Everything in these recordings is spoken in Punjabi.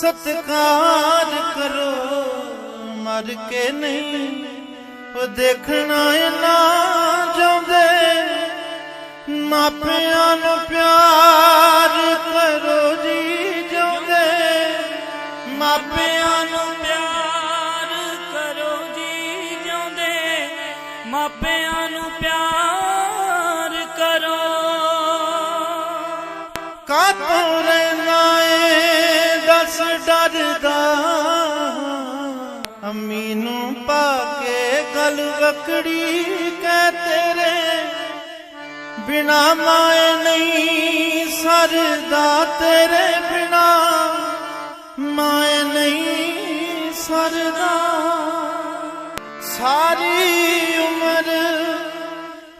ਸਤਕਾਰ ਕਰੋ, ਮਰ ਕੇ ਨਹੀਂ। ਉਹ ਦੇਖਣਾ ਨਾ ਚਾਹੁੰਦੇ, ਮਾਪਿਆਂ ਨੂੰ ਪਿਆਰ ਕਰੋ ਜੀ ਜਿਉਂਦੇ ਮਾਪਿਆਂ ਨੂੰ ਪਿਆਰ ਕਰੋ ਜੀ ਜਿਉਂਦੇ ਮਾਪਿਆਂ ਨੂੰ ਪਿਆਰ ਕਰੋ। ਕਾਤੋਂ ਰਹਿਣਾ ਏ? ਅੰਮੀ ਨੂੰ ਪਾ ਕੇ ਗਲ ਵਕੜੀ, ਕਹਿ ਤੇਰੇ ਬਿਨਾ ਮਾਏ ਨਹੀਂ ਸਰਦਾ ਤੇਰੇ ਬਿਨਾ ਮਾਏ ਨਹੀਂ ਸਰਦਾ ਸਾਰੀ ਉਮਰ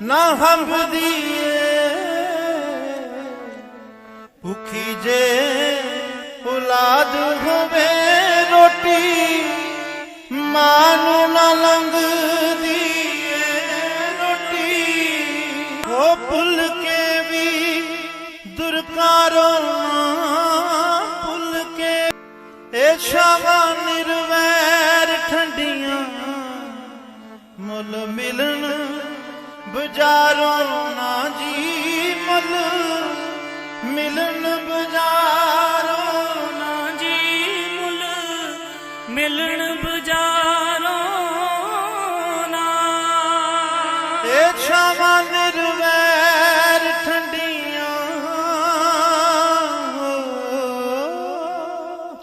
ਨਾ ਹੰਬਦੀ ਏ, ਭੁਖੀ ਜੇ ਔਲਾਦ ਹੋਵੇ। ਭੁੱਲ ਕੇ ਵੀ ਦੁਰਕਾਰੋ ਭੁੱਲ ਕੇ ਇਹ ਸ਼ਾਵਾਂ ਨਿਰਵੈਰ ਠੰਡੀਆਂ, ਮੁੱਲ ਮਿਲਣ ਬਜ਼ਾਰੋਂ ਨਾ ਜੀ, ਮੁੱਲ ਮਿਲਣ ਬਜ਼ਾਰੋਂ ਨਾ ਜੀ, ਮੁੱਲ ਮਿਲਣ ਬਜ਼ਾਰੋਂ ਨਾ। ਇਹ ਸ਼ਾਵਾਂ